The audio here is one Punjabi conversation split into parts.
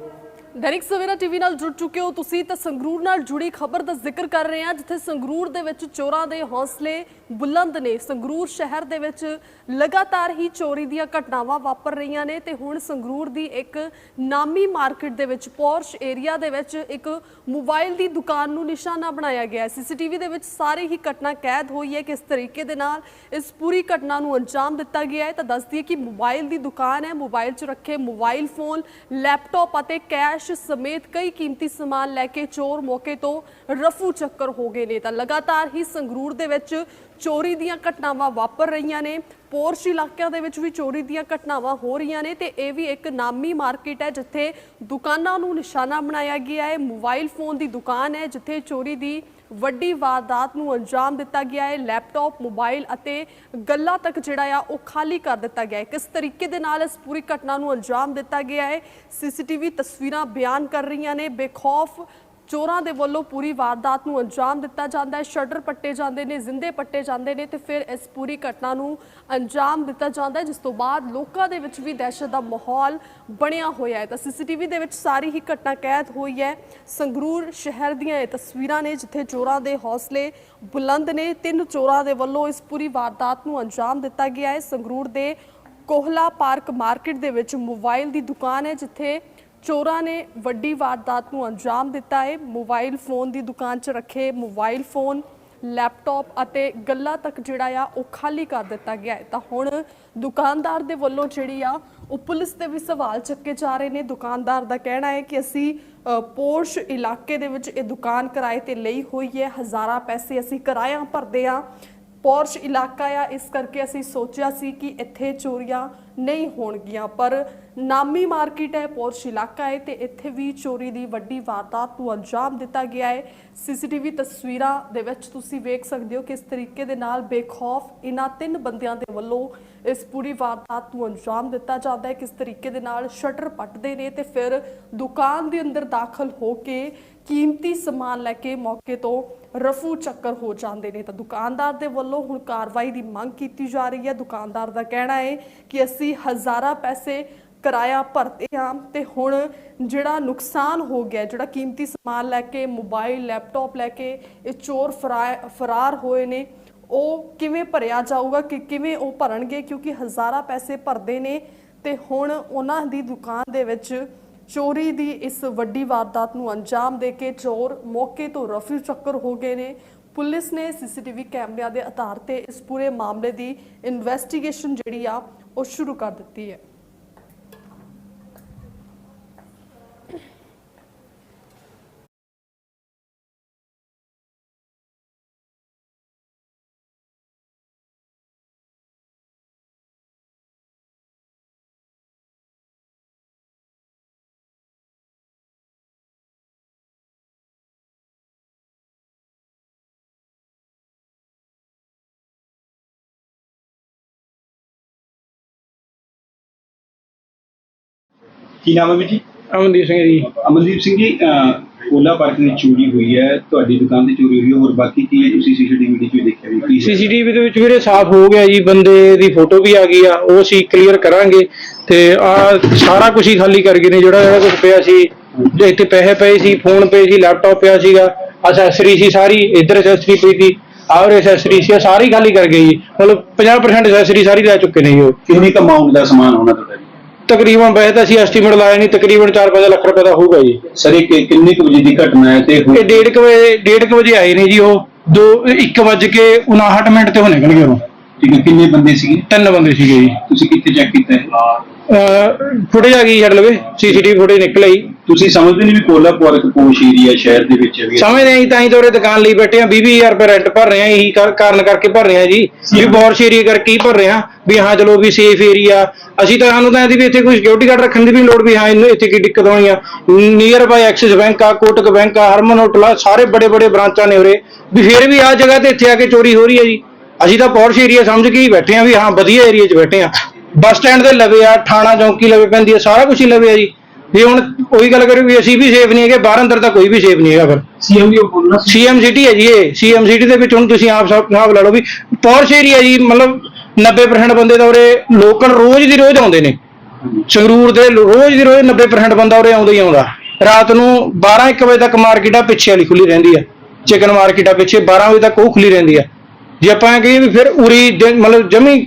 Thank you. Dainik Savera TV ਨਾਲ ਜੁੜ ਚੁੱਕੇ ਹੋ ਤੁਸੀਂ ਤਾਂ ਸੰਗਰੂਰ ਨਾਲ ਜੁੜੀ ਖਬਰ ਦਾ ਜ਼ਿਕਰ ਕਰ ਰਹੇ ਹਾਂ, ਜਿੱਥੇ ਸੰਗਰੂਰ ਦੇ ਵਿੱਚ ਚੋਰਾਂ ਦੇ ਹੌਸਲੇ ਬੁਲੰਦ ਨੇ। ਸੰਗਰੂਰ ਸ਼ਹਿਰ ਦੇ ਵਿੱਚ ਲਗਾਤਾਰ ਹੀ ਚੋਰੀ ਦੀਆਂ ਘਟਨਾਵਾਂ ਵਾਪਰ ਰਹੀਆਂ ਨੇ ਤੇ ਹੁਣ ਸੰਗਰੂਰ ਦੀ ਇੱਕ ਨਾਮੀ ਮਾਰਕੀਟ ਦੇ ਵਿੱਚ, ਪੋਰਸ਼ ਏਰੀਆ ਦੇ ਵਿੱਚ ਇੱਕ ਮੋਬਾਈਲ ਦੀ ਦੁਕਾਨ ਨੂੰ ਨਿਸ਼ਾਨਾ ਬਣਾਇਆ ਗਿਆ ਹੈ। ਸੀਸੀਟੀਵੀ ਦੇ ਵਿੱਚ ਸਾਰੀ ਹੀ ਘਟਨਾ ਕੈਦ ਹੋਈ ਹੈ। ਕਿਸ ਤਰੀਕੇ ਦੇ ਨਾਲ ਇਸ ਪੂਰੀ ਘਟਨਾ ਨੂੰ ਅੰਜਾਮ ਦਿੱਤਾ ਗਿਆ ਹੈ, ਤਾਂ ਦੱਸਦੀ ਹੈ ਕਿ ਮੋਬਾਈਲ ਦੀ ਦੁਕਾਨ ਹੈ। ਮੋਬਾਈਲ 'ਚ ਰੱਖੇ ਮੋਬਾਈਲ ਫੋਨ, ਲੈਪਟਾਪ ਅਤੇ ਕੈਸ਼ ਸਮੇਤ ਕਈ ਕੀਮਤੀ ਸਮਾਨ ਲੈ ਕੇ ਚੋਰ ਮੌਕੇ ਤੋਂ ਰਫੂ ਚੱਕਰ ਹੋ ਗਏ ਨੇ। ਤਾਂ ਲਗਾਤਾਰ ਹੀ ਸੰਗਰੂਰ ਦੇ ਵਿੱਚ ਚੋਰੀ ਦੀਆਂ ਘਟਨਾਵਾਂ ਵਾਪਰ ਰਹੀਆਂ ਨੇ। ਪੋਰਸ਼ ਇਲਾਕਿਆਂ ਦੇ ਵਿੱਚ ਵੀ ਚੋਰੀ ਦੀਆਂ ਘਟਨਾਵਾਂ ਹੋ ਰਹੀਆਂ ਨੇ ਤੇ ਇਹ ਵੀ ਇੱਕ ਨਾਮੀ ਮਾਰਕੀਟ ਹੈ ਜਿੱਥੇ ਦੁਕਾਨਾਂ ਨੂੰ ਨਿਸ਼ਾਨਾ ਬਣਾਇਆ ਗਿਆ ਹੈ। ਮੋਬਾਈਲ ਫੋਨ ਦੀ ਦੁਕਾਨ ਹੈ ਜਿੱਥੇ ਚੋਰੀ ਦੀ ਵੱਡੀ ਵਾਰਦਾਤ ਨੂੰ ਅੰਜਾਮ ਦਿੱਤਾ ਗਿਆ ਹੈ। ਲੈਪਟਾਪ, ਮੋਬਾਈਲ ਅਤੇ ਗੱਲਾਂ ਤੱਕ ਜਿਹੜਾ ਆ ਉਹ ਖਾਲੀ ਕਰ ਦਿੱਤਾ ਗਿਆ ਹੈ। ਕਿਸ ਤਰੀਕੇ ਦੇ ਨਾਲ ਇਸ ਪੂਰੀ ਘਟਨਾ ਨੂੰ ਅੰਜਾਮ ਦਿੱਤਾ ਗਿਆ ਹੈ? ਸੀਸੀਟੀਵੀ ਤਸਵੀਰਾਂ ਬਿਆਨ ਕਰ ਰਹੀਆਂ ਨੇ। ਬੇਖੌਫ ਚੋਰਾਂ ਦੇ ਵੱਲੋਂ ਪੂਰੀ ਵਾਰਦਾਤ ਨੂੰ ਅੰਜਾਮ ਦਿੱਤਾ ਜਾਂਦਾ ਹੈ। ਸ਼ਟਰ ਪੱਟੇ ਜਾਂਦੇ ਨੇ, ਜ਼ਿੰਦੇ ਪੱਟੇ ਜਾਂਦੇ ਨੇ ਤੇ ਫਿਰ ਇਸ ਪੂਰੀ ਘਟਨਾ ਨੂੰ ਅੰਜਾਮ ਦਿੱਤਾ ਜਾਂਦਾ ਹੈ, ਜਿਸ ਤੋਂ ਬਾਅਦ ਲੋਕਾਂ ਦੇ ਵਿੱਚ ਵੀ ਦਹਿਸ਼ਤ ਦਾ ਮਾਹੌਲ ਬਣਿਆ ਹੋਇਆ ਹੈ। ਤਾਂ ਸੀਸੀਟੀਵੀ ਦੇ ਵਿੱਚ ਸਾਰੀ ਹੀ ਘਟਨਾ ਕੈਦ ਹੋਈ ਹੈ। ਸੰਗਰੂਰ ਸ਼ਹਿਰ ਦੀਆਂ ਇਹ ਤਸਵੀਰਾਂ ਨੇ, ਜਿੱਥੇ ਚੋਰਾਂ ਦੇ ਹੌਸਲੇ ਬੁਲੰਦ ਨੇ। ਤਿੰਨ ਚੋਰਾਂ ਦੇ ਵੱਲੋਂ ਇਸ ਪੂਰੀ ਵਾਰਦਾਤ ਨੂੰ ਅੰਜਾਮ ਦਿੱਤਾ ਗਿਆ ਹੈ। ਸੰਗਰੂਰ ਦੇ ਕੋਹਲਾ ਪਾਰਕ ਮਾਰਕੀਟ ਦੇ ਵਿੱਚ ਮੋਬਾਈਲ ਦੀ ਦੁਕਾਨ ਹੈ, ਜਿੱਥੇ ਚੋਰਾਂ ਨੇ ਵੱਡੀ ਵਾਰਦਾਤ ਨੂੰ ਅੰਜਾਮ ਦਿੱਤਾ ਹੈ। ਮੋਬਾਈਲ ਫੋਨ ਦੀ ਦੁਕਾਨ 'ਚ ਰੱਖੇ ਮੋਬਾਈਲ ਫੋਨ, ਲੈਪਟਾਪ ਅਤੇ ਗੱਲਾਂ ਤੱਕ ਜਿਹੜਾ ਆ ਉਹ ਖਾਲੀ ਕਰ ਦਿੱਤਾ ਗਿਆ ਹੈ। ਤਾਂ ਹੁਣ ਦੁਕਾਨਦਾਰ ਦੇ ਵੱਲੋਂ ਜਿਹੜੀ ਆ ਉਹ ਪੁਲਿਸ ਤੇ ਵੀ ਸਵਾਲ ਚੱਕੇ ਜਾ ਰਹੇ ਨੇ। ਦੁਕਾਨਦਾਰ ਦਾ ਕਹਿਣਾ ਹੈ ਕਿ ਅਸੀਂ ਪੋਰਸ਼ ਇਲਾਕੇ ਦੇ ਵਿੱਚ ਇਹ ਦੁਕਾਨ ਕਿਰਾਏ ਤੇ ਲਈ ਹੋਈ ਹੈ। ਹਜ਼ਾਰਾਂ ਪੈਸੇ ਅਸੀਂ ਕਿਰਾਇਆ ਭਰਦੇ ਆ ਪੋਰਸ਼ ਇਲਾਕਾ ਆ, ਇਸ ਕਰਕੇ ਅਸੀਂ ਸੋਚਿਆ ਸੀ ਕਿ ਇੱਥੇ ਚੋਰੀਆਂ ਨਹੀਂ ਹੋਣਗੀਆਂ, ਪਰ ਨਾਮੀ ਮਾਰਕੀਟ ਹੈ, ਪੋਰਸ਼ ਇਲਾਕਾ ਹੈ ਤੇ ਇੱਥੇ ਵੀ ਚੋਰੀ ਦੀ ਵੱਡੀ ਵਾਰਦਾਤ ਨੂੰ ਅੰਜਾਮ ਦਿੱਤਾ ਗਿਆ ਹੈ। ਸੀਸੀਟੀਵੀ ਤਸਵੀਰਾਂ ਦੇ ਵਿੱਚ ਤੁਸੀਂ ਵੇਖ ਸਕਦੇ ਹੋ ਕਿਸ ਤਰੀਕੇ ਦੇ ਨਾਲ ਬੇਖੌਫ ਇਹਨਾਂ ਤਿੰਨ ਬੰਦਿਆਂ ਦੇ ਵੱਲੋਂ ਇਸ ਪੂਰੀ ਵਾਰਦਾਤ ਨੂੰ ਅੰਜਾਮ ਦਿੱਤਾ ਜਾਂਦਾ ਹੈ ਕਿਸ ਤਰੀਕੇ ਦੇ ਨਾਲ ਸ਼ਟਰ ਪੱਟਦੇ ਨੇ ਤੇ ਫਿਰ ਦੁਕਾਨ ਦੇ ਅੰਦਰ ਦਾਖਲ ਹੋ ਕੇ ਕੀਮਤੀ ਸਮਾਨ ਲੈ ਕੇ ਮੌਕੇ ਤੋਂ ਰਫੂ ਚੱਕਰ ਹੋ ਜਾਂਦੇ ਨੇ। ਤਾਂ ਦੁਕਾਨਦਾਰ ਦੇ ਵੱਲੋਂ ਹੁਣ ਕਾਰਵਾਈ ਦੀ ਮੰਗ ਕੀਤੀ ਜਾ ਰਹੀ ਹੈ। ਦੁਕਾਨਦਾਰ ਦਾ ਕਹਿਣਾ ਹੈ ਕਿ ਅਸੀਂ ਹਜ਼ਾਰਾਂ ਪੈਸੇ ਕਿਰਾਇਆ ਭਰਦੇ ਹਾਂ ਤੇ ਹੁਣ ਜਿਹੜਾ ਨੁਕਸਾਨ ਹੋ ਗਿਆ, ਜਿਹੜਾ ਕੀਮਤੀ ਸਮਾਨ ਲੈ ਕੇ, ਮੋਬਾਈਲ, ਲੈਪਟਾਪ ਲੈ ਕੇ ਇਹ ਚੋਰ ਫਰਾ- ਫਰਾਰ ਹੋਏ ਨੇ, ਉਹ ਕਿਵੇਂ ਭਰਿਆ ਜਾਊਗਾ, ਕਿ ਕਿਵੇਂ ਉਹ ਭਰਨਗੇ? ਕਿਉਂਕਿ ਹਜ਼ਾਰਾਂ ਪੈਸੇ ਭਰਦੇ ਨੇ ਤੇ ਹੁਣ ਉਹਨਾਂ ਦੀ ਦੁਕਾਨ ਦੇ ਵਿੱਚ ਚੋਰੀ ਦੀ ਇਸ ਵੱਡੀ ਵਾਰਦਾਤ ਨੂੰ ਅੰਜਾਮ ਦੇ ਕੇ ਚੋਰ ਮੌਕੇ ਤੋਂ ਰਫੂ ਚੱਕਰ ਹੋ ਗਏ ਨੇ। ਪੁਲਿਸ ਨੇ ਸੀਸੀਟੀਵੀ ਕੈਮਰਿਆਂ ਦੇ ਆਧਾਰ ਤੇ ਇਸ ਪੂਰੇ ਮਾਮਲੇ ਦੀ ਇਨਵੈਸਟੀਗੇਸ਼ਨ ਜਿਹੜੀ ਆ ਉਹ ਸ਼ੁਰੂ ਕਰ ਦਿੱਤੀ ਹੈ। ਕੀ ਨਾਮ ਹੈ ਵੀਰ ਜੀ? ਅਮਨਦੀਪ ਸਿੰਘ ਜੀ। ਅਮਨਦੀਪ ਸਿੰਘ ਜੀ ਕੋਲਾ ਪਾਰਕ ਵਿੱਚ ਚੋਰੀ ਹੋਈ ਹੈ ਤੁਹਾਡੀ ਦੁਕਾਨ ਤੇ ਚੋਰੀ ਹੋਈ ਹੈ ਹੋਰ ਬਾਕੀ ਕੀ ਹੈ? ਤੁਸੀਂ ਸੀਸੀਟੀਵੀ ਵਿੱਚ ਵੀ ਦੇਖਿਆ ਵੀ ਕੀ? ਸੀਸੀਟੀਵੀ ਦੇ ਵਿੱਚ ਵੀਰੇ ਸਾਫ਼ ਹੋ ਗਿਆ ਜੀ ਬੰਦੇ ਦੀ ਫੋਟੋ ਵੀ ਆ ਗਈ ਆ ਉਹ ਅਸੀਂ ਕਲੀਅਰ ਕਰਾਂਗੇ ਤੇ ਆ ਸਾਰਾ ਕੁਝ ਹੀ ਖਾਲੀ ਕਰ ਗਏ ਨੇ ਜਿਹੜਾ ਜਿਹੜਾ ਕੁਝ ਪਿਆ ਸੀ। ਇੱਥੇ ਪੈਸੇ ਪਏ ਸੀ ਫੋਨ ਪਏ ਸੀ ਲੈਪਟਾਪ ਪਿਆ ਸੀਗਾ ਅਸੈਸਰੀ ਸੀ ਸਾਰੀ ਇੱਧਰ ਅਸੈਸਰੀ ਪਈ ਸੀ ਆਹ ਅਸੈਸਰੀ ਸੀ ਸਾਰੀ ਖਾਲੀ ਕਰ ਗਈ ਜੀ। ਮਤਲਬ 50% ਅਸੈਸਰੀ ਸਾਰੀ ਲੈ ਚੁੱਕੇ ਨੇ ਜੀ ਉਹ। ਕਿੰਨੀ ਕੁ amount ਦਾ ਸਮਾਨ ਹੋਣਾ ਤੁਹਾਡਾ ਤਕਰੀਬਨ ਵੈਸੇ ਤਾਂ ਅਸੀਂ ਐਸਟੀਮੇਟ ਲਾਇਆ ਨਹੀਂ ਤਕਰੀਬਨ 4-5 ਲੱਖ ਰੁਪਏ ਦਾ ਹੋਊਗਾ ਜੀ। ਸਰ ਇਹ ਕਿ- ਕਿੰਨੇ ਕੁ ਵਜੇ ਦੀ ਘਟਨਾ ਹੈ ਤੇ ਹੁਣ- ਇਹ 1:30 ਵਜੇ 1:30 ਵਜੇ ਆਏ ਨੇ ਜੀ ਉਹ। 2 1 ਵਜੇ ਕੇ 59 ਮਿੰਟ ਤੇ ਉਹ ਨਿਕਲ ਗਏ ਉਹ। ਠੀਕ ਹੈ ਕਿੰਨੇ ਬੰਦੇ ਸੀਗੇ? ਤਿੰਨ ਬੰਦੇ ਸੀਗੇ ਜੀ। ਤੁਸੀਂ ਕਿੱਥੇ ਚੈੱਕ ਕੀਤਾ ਹੈ ਫੁਟੇਜ ਆ ਗਈ ਛੱਡ ਲਵੇ ਸੀਸੀਟੀਵੀ ਫੁਟੇਜ ਨਿਕਲ ਆਈ। ਤੁਸੀਂ ਸਮਝਦੇ ਨਹੀਂ ਵੀ ਕੋਲਾ ਪਾਰਕ ਪੋਸ਼ ਏਰੀਆ ਸ਼ਹਿਰ ਦੇ ਵਿੱਚ ਵੀ? ਸਮਝਦੇ ਆਂ ਤਾਂ ਹੀ ਤੋਰੇ ਦੁਕਾਨ ਲਈ ਬੈਠੇ ਆ 20000 ਰੁਪਏ ਰੈਂਟ ਭਰ ਰਹੇ ਆ ਇਹੀ ਕਰ- ਕਾਰਨ ਕਰਕੇ ਭਰ ਰਹੇ ਆ ਜੀ। ਵੀ ਬੌਰਸ਼ ਏਰੀਆ ਕਰਕੇ ਹੀ ਭਰ ਰਹੇ ਆ ਵੀ ਹਾਂ ਚਲੋ ਵੀ ਸੇਫ ਏਰੀਆ ਅਸੀਂ ਤਾਂ ਸਾਨੂੰ ਤਾਂ ਇਹਦੀ ਵੀ ਇੱਥੇ ਕੋਈ ਸਿਕਿਉਰਿਟੀ ਗਾਰਡ ਰੱਖਣ ਦੀ ਵੀ ਲੋੜ ਵੀ ਹਾਂ ਇਹਨੂੰ ਇੱਥੇ ਕੀ ਦਿੱਕਤ ਹੋਣੀ ਆ। ਨੀਅਰ ਬਾਈ ਐਕਸਿਸ ਬੈਂਕ ਆ ਕੋਟਕ ਬੈਂਕ ਆ ਹਰਮਨ ਹੋਟਲ ਆ ਸਾਰੇ ਬੜੇ ਬੜੇ ਬ੍ਰਾਂਚਾਂ ਨੇ ਉਰੇ। ਵੀ ਫਿਰ ਵੀ ਆ ਜਗ੍ਹਾ ਤੇ ਇੱਥੇ ਆ ਕੇ ਚੋਰੀ ਹੋ ਰਹੀ ਹੈ ਜੀ। ਅਸੀਂ ਤਾਂ ਪੌਰਸ਼ ਏਰੀਆ ਸਮਝ ਕੇ ਹੀ ਬੈਠੇ ਆ ਵੀ ਹਾਂ ਵਧੀਆ ਏਰੀਆ 'ਚ ਬੈਠੇ ਆ। ਬੱਸ ਸਟੈਂਡ ਦੇ ਲਵੇ ਆ ਥਾਣਾ ਚੌਂਕੀ ਲਵੇ ਪੈਂਦੀ ਆ ਸਾਰਾ ਕੁਝ ਹੀ ਲਵੇ ਆ ਜੀ। ਜੇ ਹੁਣ ਉਹੀ ਗੱਲ ਕਰੀਏ ਵੀ ਅਸੀਂ ਵੀ ਸੇਫ ਨਹੀਂ ਹੈਗੇ ਬਾਹਰ ਅੰਦਰ ਤਾਂ ਕੋਈ ਵੀ ਸੇਫ ਨਹੀਂ ਹੈਗਾ ਫਿਰ। ਸੀਐਮ ਵੀ ਬੋਲਣਾ ਸੀਐਮ ਸਿਟੀ ਹੈ ਜੀ ਇਹ। ਸੀਐਮ ਸਿਟੀ ਦੇ ਵਿੱਚ ਹੁਣ ਤੁਸੀਂ ਆਪ ਸਭ ਹਿਸਾਬ ਲਾ ਲਓ ਵੀ ਪੌਰਸ਼ ਏਰੀਆ ਜੀ ਮਤਲਬ 90% ਬੰਦੇ ਤਾਂ ਉਰੇ ਲੋਕਲ ਰੋਜ਼ ਦੀ ਰੋਜ਼ ਆਉਂਦੇ ਨੇ। ਸੰਗਰੂਰ ਦੇ ਰੋਜ਼ ਦੀ ਰੋਜ਼ 90% ਬੰਦਾ ਉਰੇ ਆਉਂਦਾ ਹੀ ਆਉਂਦਾ। ਰਾਤ ਨੂੰ 12 1 ਵਜੇ ਤੱਕ ਮਾਰਕੀਟ ਪਿੱਛੇ ਵਾਲੀ ਖੁੱਲੀ ਰਹਿੰਦੀ ਆ। ਚਿਕਨ ਮਾਰਕੀਟ ਪਿੱਛੇ 12 ਵਜੇ ਤੱਕ ਉਹ ਖੁੱਲੀ ਰਹਿੰਦੀ ਆ। ਜੇ ਆਪਾਂ ਇਹ ਕਹੀਏ ਵੀ ਫਿਰ ਉਰੀ ਮਤਲਬ ਜਮੀ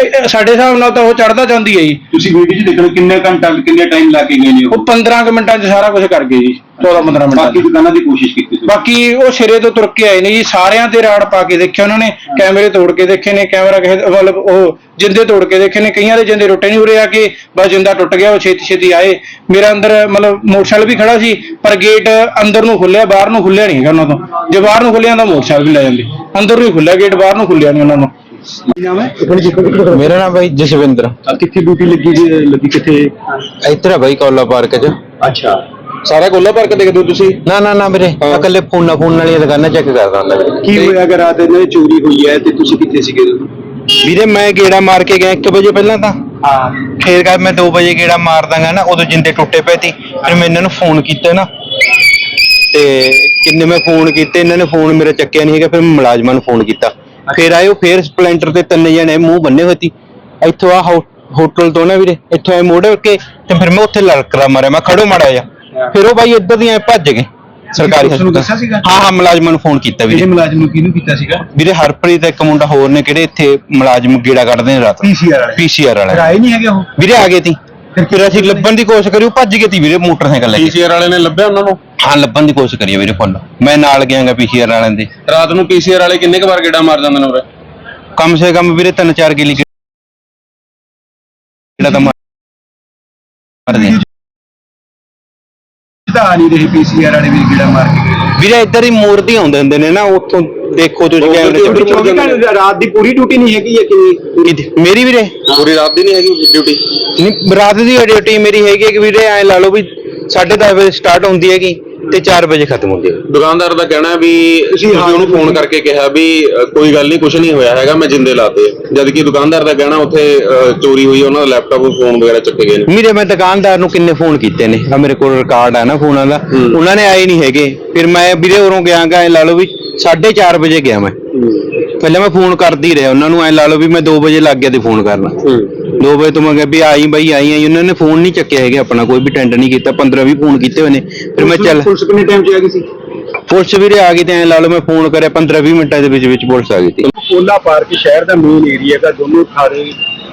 ਇਹ- ਸਾਡੇ ਹਿਸਾਬ ਨਾਲ ਤਾਂ ਉਹ ਚੜਦਾ ਜਾਂਦੀ ਹੈ ਜੀ। ਤੁਸੀਂ ਵੀਡੀਓ 'ਚ ਦੇਖੋ ਕਿੰਨੇ ਘੰਟਾ ਕਿੰਨੇ ਟਾਈਮ ਲਾ ਕੇ ਗਏ ਨੇ ਉਹ। ਉਹ 15 ਕੁ ਮਿੰਟਾਂ 'ਚ ਸਾਰਾ ਕੁਝ ਕਰ ਗਏ ਜੀ 14 15 ਮਿੰਟਾਂ 'ਚ। ਬਾਕੀ ਦੁਕਾਨਾਂ ਦੀ ਕੋਸ਼ਿਸ਼ ਕੀਤੀ ਤੁਸੀਂ। ਬਾਕੀ ਉਹ ਸਿਰੇ ਤੋਂ ਤੁਰ ਕੇ ਆਏ ਨੇ ਜੀ ਸਾਰਿਆਂ ਤੇ ਰਾੜ ਪਾ ਕੇ ਦੇਖਿਆ ਉਹਨਾਂ ਨੇ ਕੈਮਰੇ ਤੋੜ ਕੇ ਦੇਖੇ ਨੇ ਕੈਮਰਾ ਕਿਸੇ ਦਾ- ਮਤਲਬ ਉਹ ਜਿੰਦੇ ਤੋੜ ਕੇ ਦੇਖੇ ਨੇ ਕਈਆਂ ਦੇ ਜਿੰਦੇ ਟੁੱਟੇ ਨਹੀਂ ਉਰੇ ਆ ਕੇ ਬਸ ਜਿੰਦਾ ਟੁੱਟ ਗਿਆ ਉਹ ਛੇਤੀ ਛੇਤੀ ਆਏ। ਮੇਰਾ ਅੰਦਰ ਮਤਲਬ ਮੋਟਰਸਾਈਕਲ ਵੀ ਖੜਾ ਸੀ ਪਰ ਗੇਟ ਅੰਦਰ ਨੂੰ ਖੁੱਲਿਆ ਬਾਹਰ ਨੂੰ ਖੁੱਲਿਆ ਨਹੀਂ ਹੈਗਾ ਉਹਨਾਂ ਤੋਂ। ਜੇ ਬਾਹਰ ਨੂੰ ਖੁੱਲਿਆ ਤਾਂ ਮੋਟਰਸਾਈਕਲ ਵੀ ਲੈ ਜਾਂਦੇ। ਅੰਦਰ ਨੂੰ ਹੀ ਖੁੱਲਿਆ ਗੇਟ ਬਾਹਰ ਨੂੰ ਖੁੱਲਿਆ ਨਹੀਂ ਉਹਨਾਂ ਨੂੰ। ਨਾਮ ਹੈ? ਮੇਰਾ ਨਾਮ ਬਾਈ ਜਸਵਿੰਦਰ। ਆ ਕਿੱਥੇ ਡਿਊਟੀ ਲੱਗੀ ਜੀ? ਲੱਗੀ ਕਿੱਥੇ? ਇੱਧਰ ਆ ਬਾਈ ਕੌਲਾ ਪਾਰਕ 'ਚ। ਅੱਛਾ। ਸਾਰਾ ਕੋਲਾ ਭਰ ਕੇ ਦੇਖਦੇ ਹੋ ਤੁਸੀਂ? ਨਾ ਨਾ ਨਾ ਵੀਰੇ ਮੈਂ ਇਕੱਲੇ ਫੋਨਾਂ ਫੋਨ ਵਾਲੀਆਂ ਦੁਕਾਨਾਂ ਚੈੱਕ ਕਰਦਾ ਹੁੰਦਾ ਵੀਰੇ। ਕੀ ਹੋਇਆ ਅਗਰ ਰਾਤ ਇਹਨਾਂ ਦੀ ਚੋਰੀ ਹੋਈ ਹੈ ਤੇ ਤੁਸੀਂ ਕਿੱਥੇ ਸੀਗੇ? ਵੀਰੇ ਮੈਂ ਗੇੜਾ ਮਾਰ ਕੇ ਗਿਆ 1 ਵਜੇ ਪਹਿਲਾਂ ਤਾਂ। ਹਾਂ। ਫੇਰ ਕਰ ਮੈਂ 2 ਵਜੇ ਗੇੜਾ ਮਾਰ ਦਾਂਗਾ ਨਾ ਉਦੋਂ ਜਿੰਦੇ ਟੁੱਟੇ ਪਏ ਸੀ। ਫਿਰ ਮੈਂ ਇਹਨਾਂ ਨੂੰ ਫੋਨ ਕੀਤਾ ਨਾ। ਤੇ ਕਿੰਨੇ ਮੈਂ ਫੋਨ ਕੀਤੇ ਇਹਨਾਂ ਨੇ ਫੋਨ ਮੇਰਾ ਚੱਕਿਆ ਨਹੀਂ ਹੈਗਾ ਫਿਰ ਮੈਂ ਮੁਲਾਜ਼ਮਾਂ ਨੂੰ ਫੋਨ ਕੀਤਾ। ਫਿਰ ਆਇਓ ਫਿਰ ਸਪਲੈਂਡਰ ਤੇ ਤਿੰਨ ਜਣੇ ਮੂੰਹ ਬੰਨੇ ਹੋਏ ਸੀ। ਇੱਥੋਂ ਆ ਹੋਟਲ ਤੋਂ ਨਾ ਵੀਰੇ ਇੱਥੋਂ ਐ ਮੋੜ ਕੇ ਤੇ ਫਿਰ ਮੈਂ ਉੱਥੇ ਲੜਕਰਾ ਮਾਰਿਆ ਮੈਂ ਖੜੋ ਮਾੜਾ ਜਾ ਫਿਰ ਉਹ ਬਾਈ ਇੱਧਰ ਦੀਆਂ ਐਂ ਭੱਜ ਗਏ ਸਰਕਾਰੀ ਹਸਪਤਾਲ? ਹਾਂ ਹਾਂ ਮੁਲਾਜ਼ਮਾਂ ਨੂੰ ਫੋਨ ਕੀਤਾ ਵੀਰੇ। ਮੁਲਾਜ਼ਮ ਨੂੰ ਕਿਹਨੂੰ ਕੀਤਾ ਸੀਗਾ? ਵੀਰੇ ਹਰਪ੍ਰੀਤ ਇੱਕ ਮੁੰਡਾ ਹੋਰ ਨੇ ਕਿਹੜੇ ਇੱਥੇ ਮੁਲਾਜ਼ਮ ਗੇੜਾ ਕੱਢਦੇ ਨੇ ਰਾਤ ਪੀਸੀਆਰ ਵਾਲੇ। ਪੀਸੀਆਰ ਵਾਲੇ। ਰਾਏ ਨਹੀਂ ਹੈਗੇ ਉਹ? ਵੀਰੇ ਆ ਗਏ ਤੀ ਫਿਰ ਅਸੀਂ ਲੱਭਣ ਦੀ ਕੋਸ਼ਿਸ਼ ਕਰੀ ਉਹ ਭੱਜ ਗਏ ਤੀ ਵੀਰੇ ਮੋਟਰਸਾਈਕਲ ਲੈ ਕੇ। ਪੀਸੀਆਰ ਵਾਲੇ ਨੇ ਲੱਭਿਆ ਉਹਨਾਂ ਨੂੰ? ਹਾਂ ਲੱਭਣ ਦੀ ਕੋਸ਼ਿਸ਼ ਕਰੀ ਵੀਰੇ ਫੁੱਲ। ਮੈਂ ਨਾਲ ਗਿਆਗਾ ਪੀਸੀਆਰ ਵਾਲਿਆਂ ਦੇ। ਰਾਤ ਨੂੰ ਪੀਸੀਆਰ ਵਾਲੇ ਕਿੰਨੇ ਕੁ ਵਾਰ ਗੇੜਾ ਮਾਰ ਜਾਂਦੇ ਨੇ ਉਰੇ? ਕਮ ਸੇ ਕਮ ਵੀਰੇ ਤਿੰਨ ਚਾਰ ਕਿਲੀ ਜਿਹੜਾ ਤਾਂ ਮਾਰਦੇ ਆ। ਤਾਂ ਨਹੀਂ ਰਹੇ ਪੀਸੀਆਰ ਵਾਲੇ ਵੀ ਕੀੜਾ ਮਾਰ ਕੇ ਗਏ। ਵੀਰੇ ਇੱਧਰ ਹੀ ਮੂਰਤੀ ਆਉਂਦੇ ਹੁੰਦੇ ਨੇ ਨਾ ਉੱਥੋਂ ਦੇਖੋ ਤੁਸੀਂ ਕੈਮਰੇ ਚ ਚੌਵੀ ਘੰਟੇ ਰਾਤ ਦੀ ਪੂਰੀ ਡਿਊਟੀ ਨਹੀਂ ਹੈਗੀ ਹੈ ਕਿੰਨੀ ਕਿਤੇ- ਮੇਰੀ ਵੀਰੇ? ਪੂਰੀ ਰਾਤ ਦੀ ਨਹੀਂ ਹੈਗੀ ਡਿਊਟੀ ਨਹੀਂ ਰਾਤ ਦੀ ਡਿਊਟੀ ਮੇਰੀ ਹੈਗੀ ਹੈ ਕਿ ਵੀਰੇ ਐ ਲਾ ਲਓ ਵੀ 10:30 ਵਜੇ ਸਟਾਰਟ ਹੁੰਦੀ ਹੈਗੀ। ਤੇ 4 ਵਜੇ ਖਤਮ ਹੁੰਦੀ ਹੈ। ਦੁਕਾਨਦਾਰ ਦਾ ਕਹਿਣਾ ਵੀ ਤੁਸੀਂ ਉਹਨੂੰ ਫੋਨ ਕਰਕੇ ਕਿਹਾ ਵੀ ਅ, ਕੋਈ ਗੱਲ ਨਹੀਂ ਕੁਝ ਨਹੀਂ ਹੋਇਆ ਹੈਗਾ ਮੈਂ ਜਿੰਦੇ ਲਾਤੇ। ਜਦ ਕਿ ਦੁਕਾਨਦਾਰ ਦਾ ਕਹਿਣਾ ਉੱਥੇ ਅ, ਚੋਰੀ ਹੋਈ ਉਹਨਾਂ ਦਾ ਲੈਪਟਾਪ ਫੋਨ ਵਗੈਰਾ ਚੱਕੇ ਗਏ ਨੇ। ਵੀਰੇ ਮੈਂ ਦੁਕਾਨਦਾਰ ਨੂੰ ਕਿੰਨੇ ਫੋਨ ਕੀਤੇ ਨੇ? ਆ ਮੇਰੇ ਕੋਲ ਰਿਕਾਰਡ ਆ ਨਾ ਫੋਨਾਂ ਦਾ। ਉਹਨਾਂ ਨੇ ਆਏ ਨਹੀਂ ਹੈਗੇ। ਫਿਰ ਮੈਂ ਵੀਰੇ ਉਰੋਂ ਗਿਆ ਗਾ ਐ ਲਾ ਲਓ ਵੀ 4:30 ਵਜੇ ਗਿਆ ਮੈਂ। ਪਹਿਲਾਂ ਮੈਂ ਫੋਨ ਕਰਦੀ ਰਿਹਾ। ਉਹਨਾਂ ਨੂੰ ਐ ਲਾ ਲਓ ਵੀ ਮੈਂ 2 ਵਜੇ ਲੱਗ ਗਿਆ ਤੇ ਫੋਨ ਕਰਨਾ। 2 ਵਜੇ ਤੋਂ ਮੈਂ ਕਿਹਾ ਵੀ ਆਈ ਬਾਈ ਆਈ ਆਈ। ਉਹਨਾਂ ਨੇ ਫੋਨ ਨਹੀਂ ਚੱਕਿਆ ਹੈਗਾ ਆਪਣਾ ਕੋਈ ਵੀ ਟੈਂਡ ਨਹੀਂ ਕੀਤਾ। 15 20 ਫੋਨ ਕੀਤੇ ਹੋਏ ਨੇ। ਫਿਰ ਮੈਂ ਚੱਲ ਪੁਲਿਸ ਕਿੰਨੇ ਟਾਈਮ 'ਚ ਆ ਗਈ ਸੀ? ਪੁਲਿਸ ਵੀਰੇ ਆ ਗਈ ਤੇ ਐ ਲਾ ਲਓ ਮੈਂ ਫੋਨ ਕਰਿਆ 15 20 ਮਿੰਟਾਂ ਦੇ ਵਿੱਚ ਵਿੱਚ ਪੁਲਿਸ ਆ ਗਈ ਸੀ। ਕੋਲਾ ਪਾਰਕ ਸ਼ਹਿਰ ਦਾ ਮੇਨ ਏਰੀਆ ਦਾ ਦੋਨੋਂ ਥਾਰੇ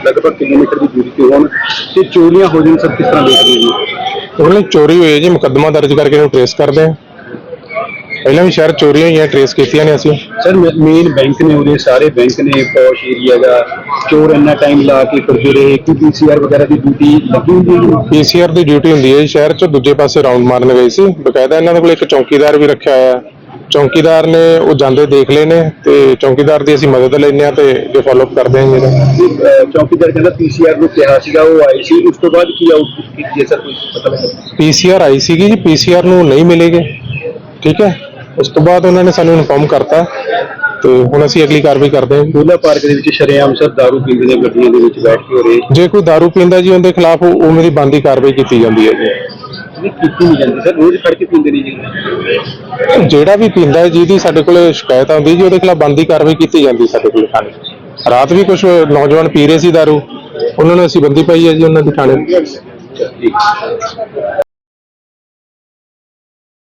ਲਗਭਗ ਕਿਲੋਮੀਟਰ ਦੀ ਦੂਰੀ ਤੇ ਹੋਣ ਤੇ ਚੋਰੀਆਂ ਹੋ ਜਾਣ ਸਭ ਕਿਸ ਤਰ੍ਹਾਂ ਦੇਖਦੇ ਹੋ? ਜੀ ਉਹਨਾਂ ਚੋਰੀ ਹੋਈ ਹੈ ਜੀ ਮੁਕੱਦਮਾ ਦਰਜ ਕਰਕੇ ਇਹਨੂੰ ਟ੍ਰੇਸ ਕਰਦੇ ਆ ਪਹਿਲਾਂ ਵੀ ਸ਼ਹਿਰ ਚੋਰੀਆਂ ਹੋਈਆਂ ਟ੍ਰੇਸ ਕੀਤੀਆਂ ਨੇ ਅਸੀਂ। ਸਰ ਮੇਨ ਬੈਂਕ ਨੇ ਉਹਦੇ ਸਾਰੇ ਬੈਂਕ ਨੇ ਪੌਸ਼ ਏਰੀਆ ਦਾ ਚੋਰ ਇੰਨਾ ਟਾਈਮ ਲਾ ਕੇ ਫਿਰਦੇ ਰਹੇ। ਕਿ ਪੀਸੀਆਰ ਵਗੈਰਾ ਦੀ ਡਿਊਟੀ ਲੱਗੀ ਹੁੰਦੀ ਹੈ? ਪੀਸੀਆਰ ਦੀ ਡਿਊਟੀ ਹੁੰਦੀ ਹੈ ਸ਼ਹਿਰ 'ਚ ਦੂਜੇ ਪਾਸੇ ਰਾਉਂਡ ਮਾਰਨ ਗਏ ਸੀ। ਬਕਾਇਦਾ ਇਹਨਾਂ ਦੇ ਕੋਲ ਇੱਕ ਚੌਕੀਦਾਰ ਵੀ ਰੱਖਿਆ ਹੋਇਆ ਹੈ। ਚੌਕੀਦਾਰ ਨੇ ਉਹ ਜਾਂਦੇ ਦੇਖ ਲਏ ਨੇ ਤੇ ਚੌਕੀਦਾਰ ਦੀ ਅਸੀਂ ਮਦਦ ਲੈਂਦੇ ਆ ਤੇ ਜੇ ਫਾਲੋਅਪ ਕਰਦੇ ਹਾਂ ਜਿਹੜਾ ਚੌਕੀਦਾਰ ਕਹਿੰਦਾ ਪੀਸੀਆਰ ਨੂੰ ਕਿਹਾ ਸੀਗਾ ਉਹ ਆਏ ਸੀ। ਉਸ ਤੋਂ ਬਾਅਦ ਕੀ ਆਊਟਪੁੱਟ ਕੀਤੀ ਸਰ ਕੋਈ ਪਤਾ ਲੱਗਾ ਪੀਸੀਆਰ ਆਈ ਸੀਗੀ ਜੀ ਪੀਸੀਆਰ ਨੂੰ ਨਹੀਂ ਮਿਲੇਗੇ। ਠੀਕ ਹੈ? ਉਸ ਤੋਂ ਬਾਅਦ ਉਹਨਾਂ ਨੇ ਸਾਨੂੰ ਇਨਫੋਰਮ ਕਰਤਾ ਤੇ ਹੁਣ ਅਸੀਂ ਅਗਲੀ ਕਾਰਵਾਈ ਕਰਦੇ ਹਾਂ ਕੋਲਾ ਪਾਰਕ ਦੇ ਵਿੱਚ ਸ਼ਰੇਆਮ ਸਰ ਦਾਰੂ ਪੀਂਦੇ ਨੇ ਗੱਡੀਆਂ ਦੇ ਵਿੱਚ ਬੈਠ ਕੇ ਹੋ ਰਹੇ ਜੇ ਕੋਈ दारू ਪੀਂਦਾ ਜੀ ਉਹਦੇ ਖਿਲਾਫ ਉਵੇਂ ਦੀ ਬੰਦੀ ਕਾਰਵਾਈ ਕੀਤੀ ਜਾਂਦੀ ਹੈ ਜੀ ਇਹ ਕੀਤੀ ਨਹੀਂ ਜਾਂਦੀ ਸਰ ਰੋਜ਼ ਫੜ ਕੇ ਪੀਂਦੇ ਨੇ ਜੀ ਜਿਹੜਾ ਵੀ ਪੀਂਦਾ ਹੈ ਜਿਹਦੀ ਸਾਡੇ ਕੋਲ ਸ਼ਿਕਾਇਤ ਆਉਂਦੀ ਜੀ ਉਹਦੇ ਖਿਲਾਫ ਬੰਦੀ ਕਾਰਵਾਈ ਕੀਤੀ ਜਾਂਦੀ ਸਾਡੇ ਕੋਲ ਥਾਣੇ ਰਾਤ ਵੀ ਕੁਝ ਨੌਜਵਾਨ ਪੀ ਰਹੇ ਸੀ दारू ਉਹਨਾਂ ਨੂੰ ਅਸੀਂ ਬੰਦੀ ਪਾਈ ਹੈ ਜੀ ਉਹਨਾਂ ਦੀ ਥਾਣੇ ਠੀਕ